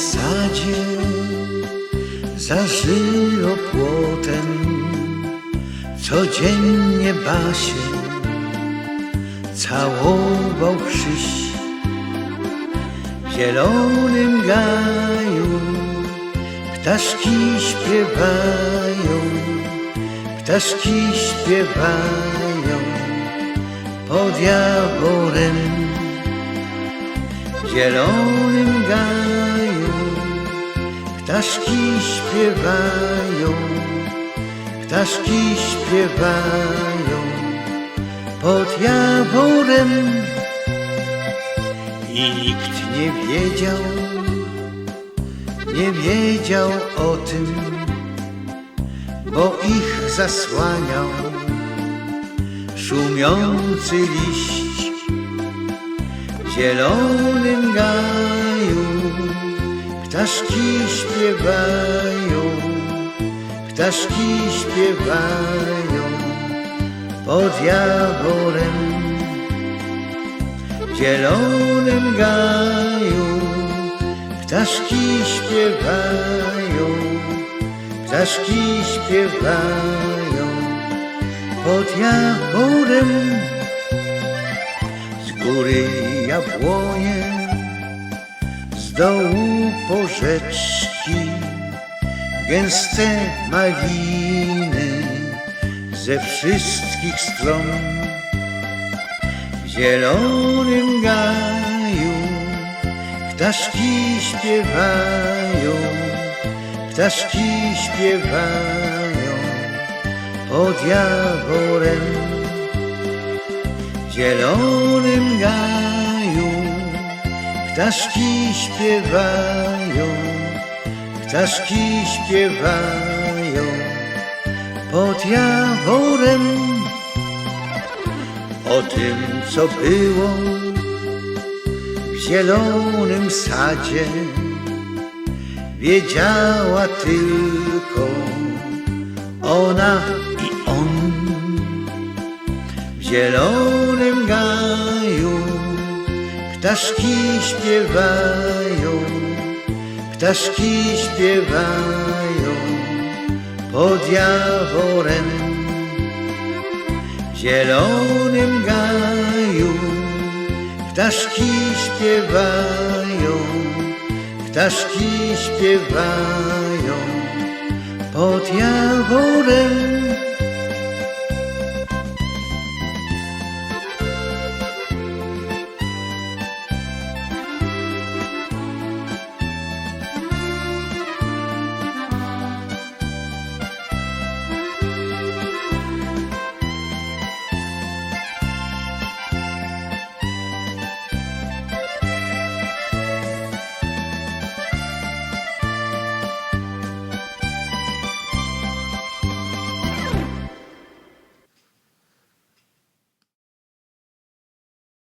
sadzie za żyropłotem codziennie basie całował krzyż w zielonym gaju. Ptaszki śpiewają, ptaszki śpiewają pod jaworem. W zielonym gaju ptaszki śpiewają, ptaszki śpiewają pod jaworem i nikt nie wiedział, nie wiedział o tym, bo ich zasłaniał szumiący liść w zielonym gaju. Ptaszki śpiewają, ptaszki śpiewają pod jaworem w zielonym gaju. Ptaszki śpiewają, ptaszki śpiewają pod jaworem z góry jabłonie, z dołu porzeczki, gęste maliny ze wszystkich stron w zielonym gaju. Ptaszki śpiewają, ptaszki śpiewają pod jaworem w zielonym gaju. Ptaszki śpiewają, ptaszki śpiewają pod jaworem. O tym, co było w zielonym sadzie wiedziała tylko ona i on. W zielonym ptaszki śpiewają ptaszki śpiewają pod jaworem w zielonym gaju Ptaszki śpiewają, ptaszki śpiewają pod jaworem